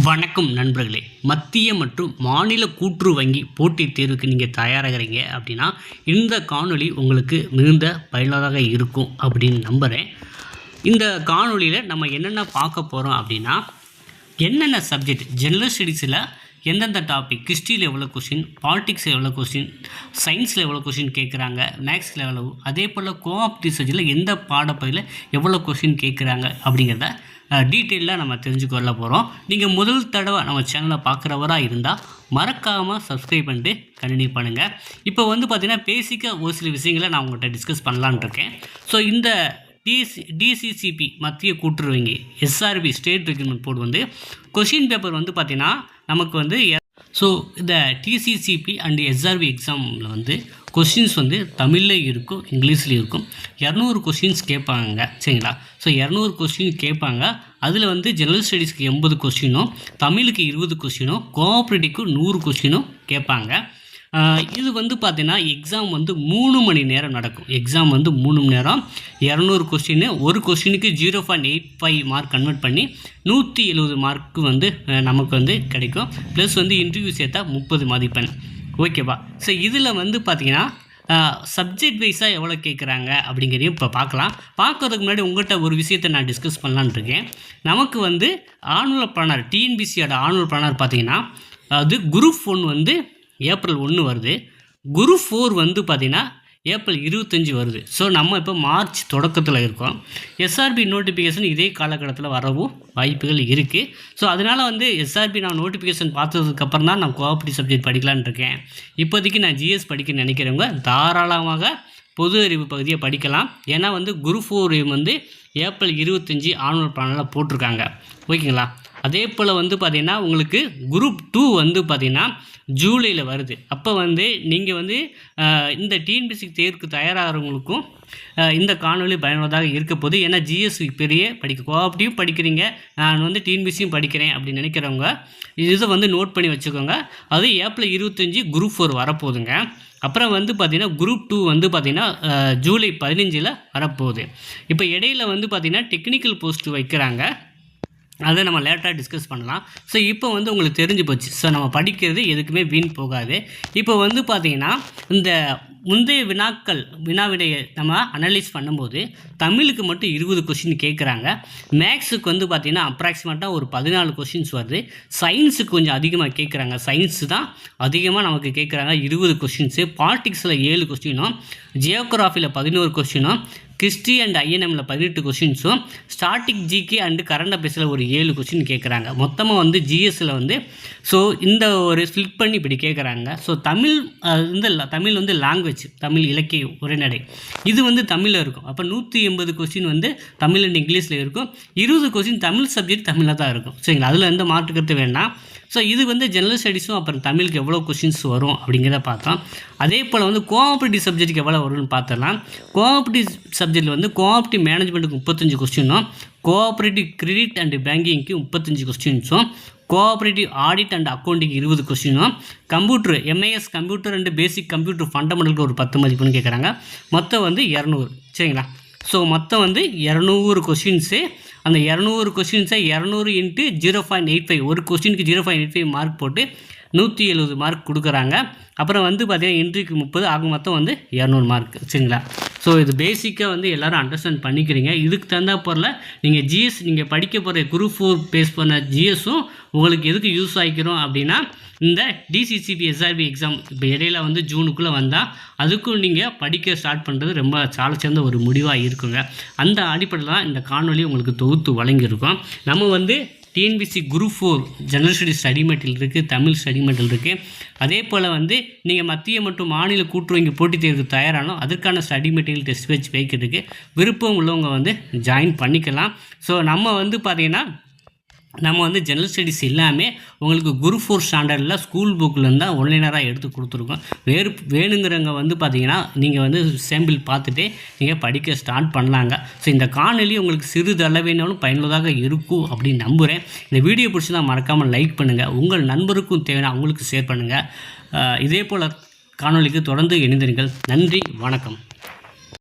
வணக்கம் நண்பர்களே. மத்திய மற்றும் மாநில கூற்று வங்கி போட்டித் தேர்வுக்கு நீங்கள் தயாராகிறீங்க அப்படின்னா இந்த காணொளி உங்களுக்கு மிகுந்த பயனுள்ளதாக இருக்கும் அப்படின்னு நம்புகிறேன் இந்த காணொளியில் நம்ம என்னென்ன பார்க்க போகிறோம் அப்படின்னா என்னென்ன சப்ஜெக்ட் ஜெனரல் ஸ்டடீஸில் எந்தெந்த டாபிக் ஹிஸ்ட்ரியில் எவ்வளோ கொஷின் பாலிட்டிக்ஸில் எவ்வளோ கொஷின் சயின்ஸில் எவ்வளோ கொஷின் கேட்குறாங்க மேக்ஸில் எவ்வளோ அதே போல் கோஆப் ரிசர்ச்சில் எந்த பாடப்பகுதியில் எவ்வளோ கொஷின் கேட்குறாங்க அப்படிங்கிறத டீட்டெயிலாக நம்ம தெரிஞ்சுக்கொள்ள போகிறோம் நீங்கள் முதல் தடவை நம்ம சேனலை பார்க்குறவராக இருந்தால் மறக்காமல் சப்ஸ்கிரைப் பண்ணிட்டு கண்டினியூ பண்ணுங்கள் இப்போ வந்து பார்த்திங்கன்னா பேசிக்காக ஒரு சில விஷயங்களை நான் உங்கள்கிட்ட டிஸ்கஸ் பண்ணலான்னு இருக்கேன். ஸோ இந்த டிசி டிசிசிபி மத்திய கூட்டுறவு வங்கி எஸ்ஆர்பி ஸ்டேட் ரெக்ரூட்மெண்ட் போர்டு வந்து கொஷின் பேப்பர் வந்து பார்த்திங்கன்னா நமக்கு வந்து ஸோ இந்த டிசிசிபி அண்ட் எஸ்ஆர்பி எக்ஸாமில் வந்து கொஷின்ஸ் வந்து தமிழில் இருக்கும் இங்கிலீஷ்லேயும் இருக்கும். இரநூறு கொஷின்ஸ் கேட்பாங்க சரிங்களா? ஸோ இரநூறு கொஸ்டின் கேட்பாங்க அதில் வந்து ஜெனரல் ஸ்டடீஸ்க்கு எண்பது கொஷினும் தமிழுக்கு இருபது கொஸ்டினும் கோஆப்ரேட்டிவ்க்கு நூறு கொஷினும் கேட்பாங்க இது வந்து பார்த்தீங்கன்னா எக்ஸாம் வந்து மூணு மணி நேரம் நடக்கும். எக்ஸாம் வந்து மூணு மணி நேரம். இரநூறு கொஸ்டின் ஒரு கொஸ்டினுக்கு zero point eight five mark convert பண்ணி நூற்றி எழுபது மார்க்கு வந்து நமக்கு வந்து கிடைக்கும். ப்ளஸ் வந்து இன்டர்வியூ சேர்த்தா முப்பது மதிப்பெண். ஓகேவா ஸோ இதில் வந்து பார்த்தீங்கன்னா சப்ஜெக்ட் வைஸாக எவ்வளோ கேட்குறாங்க அப்படிங்கிறதையும் இப்போ பார்க்கலாம் பார்க்கறதுக்கு முன்னாடி உங்கள்கிட்ட ஒரு விஷயத்தை நான் டிஸ்கஸ் பண்ணலான்னு இருக்கேன். நமக்கு வந்து ஆனுவல் பிளானர் டிஎன்பிசியோட ஆனுவல் பிளானர் பார்த்தீங்கன்னா அது குரூப் ஒன் வந்து ஏப்ரல் ஒன்று வருது. குரு ஃபோர் வந்து பார்த்திங்கன்னா ஏப்ரல் இருபத்தஞ்சி வருது. ஸோ நம்ம இப்போ மார்ச் தொடக்கத்தில் இருக்கோம். எஸ்ஆர்பி நோட்டிஃபிகேஷன் இதே காலகட்டத்தில் வரவும் வாய்ப்புகள் இருக்குது ஸோ அதனால் வந்து எஸ்ஆர்பி நான் நோட்டிஃபிகேஷன் பார்த்ததுக்கப்புறம் தான் நான் கோஆப்ரேட்டிவ் சப்ஜெக்ட் படிக்கலான்னு இருக்கேன். இப்போதைக்கு நான் ஜிஎஸ் படிக்க நினைக்கிறவங்க தாராளமாக பொது அறிவு பகுதியை படிக்கலாம். ஏன்னா வந்து குரு ஃபோர் வந்து ஏப்ரல் இருபத்தஞ்சி ஆனுவல் பிளானில் போட்டிருக்காங்க. ஓகேங்களா? அதே போல் வந்து பார்த்திங்கன்னா உங்களுக்கு குரூப் டூ வந்து பார்த்திங்கன்னா ஜூலையில் வருது. அப்போ வந்து நீங்கள் வந்து இந்த டிஎன்பிசி தேர்வுக்கு தயாராகிறவங்களுக்கும் இந்த காணொளி பயனுள்ளதாக இருக்க போது ஏன்னா ஜிஎஸ்சி பெரிய படிக்க கோஆப்டியும் படிக்கிறீங்க. நான் வந்து டிஎன்பிசியும் படிக்கிறேன் அப்படின்னு நினைக்கிறவங்க இதை வந்து நோட் பண்ணி வச்சுக்கோங்க. அது ஏப்ரல் இருபத்தஞ்சி குரூப் ஃபோர் வரப்போகுதுங்க. அப்புறம் வந்து பார்த்திங்கன்னா குரூப் டூ வந்து பார்த்திங்கன்னா ஜூலை பதினஞ்சில் வரப்போகுது. இப்போ இடையில வந்து பார்த்திங்கன்னா டெக்னிக்கல் போஸ்ட் வைக்கிறாங்க. அதை நம்ம லேட்டாக டிஸ்கஸ் பண்ணலாம். ஸோ இப்போ வந்து உங்களுக்கு தெரிஞ்சு போச்சு. ஸோ நம்ம படிக்கிறது எதுக்குமே வீண் போகாது. இப்போ வந்து பார்த்திங்கன்னா இந்த முந்தைய வினாக்கள் வினாவிடையை நம்ம அனலைஸ் பண்ணும்போது தமிழுக்கு மட்டும் இருபது கொஷின் கேட்குறாங்க மேக்ஸுக்கு வந்து பார்த்திங்கன்னா அப்ராக்சிமேட்டாக ஒரு பதினாலு கொஷின்ஸ் வருது. சயின்ஸுக்கு கொஞ்சம் அதிகமாக கேட்குறாங்க சயின்ஸு தான் அதிகமாக நமக்கு கேட்குறாங்க இருபது கொஷின்ஸு பாலிட்டிக்ஸில் ஏழு கொஸ்டினும் ஜியோகிராஃபியில் பதினோரு கொஸ்டினும் கிறிஸ்டி அண்ட் ஐஎன்எம்மில் பதினெட்டு கொஷின்ஸும் ஸ்டாட்டிக் ஜிகே அண்டு கரண்ட் அஃபேர்ஸில் ஒரு ஏழு கொஷின் கேட்குறாங்க மொத்தமாக வந்து ஜிஎஸ்சில் வந்து ஸோ இந்த ஒரு ஸ்லிப் பண்ணி இப்படி கேட்குறாங்க ஸோ தமிழ் வந்து தமிழ் வந்து லாங்குவேஜ் தமிழ் இலக்கிய உரைநடை. இது வந்து தமிழில் இருக்கும். அப்போ நூற்றி எண்பது கொஸ்டின் வந்து தமிழ் அண்ட் இங்கிலீஷில் இருக்கும். இருபது கொஸ்டின் தமிழ் சப்ஜெக்ட் தமிழில் தான் இருக்கும். சரிங்களா? அதில் எந்த மாற்றுக்கிறது வேண்டாம். ஸோ இது வந்து ஜெனரல் ஸ்டடீஸும் அப்புறம் தமிழுக்கு எவ்வளோ கொஷின்ஸ் வரும் அப்படிங்கிறத பார்த்தோம். அதே போல் வந்து கோஆப்ரேட்டிவ் சப்ஜெக்ட்டுக்கு எவ்வளோ வரும்னு பார்த்துடலாம். கோஆப்ரேட்டிவ் சப்ஜெக்டில் வந்து கோஆப்ரேட்டிவ் மேனேஜ்மெண்ட்டுக்கு முப்பத்தஞ்சு கொஸ்டினும் கோஆப்ரேட்டிவ் கிரெடிட் அண்ட் பேங்கிங்க்கு முப்பத்தஞ்சு கொஸ்டின்ஸும் கோஆப்ரேட்டிவ் ஆடிட் அண்ட் அக்கௌண்டிங் இருபது கொஸ்டினும் computer MIS computer and basic computer ஃபண்டமெண்டலுக்கு ஒரு பத்து மதிப்புன்னு கேட்குறாங்க மொத்தம் வந்து இரநூறு. சரிங்களா? ஸோ மொத்தம் வந்து இரநூறு கொஷின்ஸு அந்த இரநூறு கொஸ்டின்ஸை இரநூறு into zero point eight five ஒரு கொஸ்டினுக்கு zero point eight five mark போட்டு நூற்றி எழுபது மார்க் கொடுக்குறாங்க. அப்புறம் வந்து பார்த்தீங்கன்னா இன்ட்ரிக்கு முப்பது ஆக மொத்தம் வந்து இரநூறு மார்க் சரிங்களா? ஸோ இது பேசிக்காக வந்து எல்லாரும் அண்டர்ஸ்டாண்ட் பண்ணிக்கிறீங்க. இதுக்கு தகுந்த பொருள் நீங்கள் ஜிஎஸ் நீங்கள் படிக்க போகிற குரூப் ஃபோர் பேஸ் பண்ண ஜிஎஸும் உங்களுக்கு எதுக்கு யூஸ் ஆகிக்கிறோம் அப்படின்னா இந்த டிசிசிபி எஸ்ஆர்பி எக்ஸாம் இப்போ இடையில வந்து ஜூனுக்குள்ளே வந்தால் அதுக்கும் நீங்கள் படிக்க ஸ்டார்ட் பண்ணுறது ரொம்ப சால சேர்ந்த ஒரு முடிவாக இருக்குங்க. அந்த அடிப்படையில் தான் இந்த காணொலி உங்களுக்கு தொகுத்து வழங்கியிருக்கோம். நம்ம வந்து TNPSC group four general study study material இருக்குது தமிழ் ஸ்டடி மெட்டீரியல் இருக்குது அதே போல் வந்து நீங்கள் மத்திய மற்றும் மாநில கூட்டுறவு போட்டித் தேர்வு தயாரானோ அதற்கான ஸ்டடி மெட்டீரியல் டெஸ்ட் வச்சு வைக்கிறதுக்கு விருப்பம் உள்ளவங்க வந்து ஜாயின் பண்ணிக்கலாம். ஸோ நம்ம வந்து பார்த்திங்கன்னா நம்ம வந்து ஜெனரல் ஸ்டடீஸ் எல்லாமே உங்களுக்கு குரு ஃபோர் ஸ்டாண்டர்டில் ஸ்கூல் புக்கிலேருந்து தான் ஒன்லைனராக எடுத்து கொடுத்துருக்கோம். வேறு வேணுங்கிறவங்க வந்து பார்த்தீங்கன்னா நீங்கள் வந்து சாம்பிள் பார்த்துட்டு நீங்கள் படிக்க ஸ்டார்ட் பண்ணலாங்க. ஸோ இந்த காணொலி உங்களுக்கு சிறிதளவேனாலும் பயனுள்ளதாக இருக்கும் அப்படின்னு நம்புகிறேன் இந்த வீடியோ பிடிச்சிருந்தா மறக்காமல் லைக் பண்ணுங்கள் உங்கள் நண்பருக்கும் தேவையான அவங்களுக்கு ஷேர் பண்ணுங்கள் இதே போல் காணொளிக்கு தொடர்ந்து இணைந்திருங்கள். நன்றி வணக்கம்.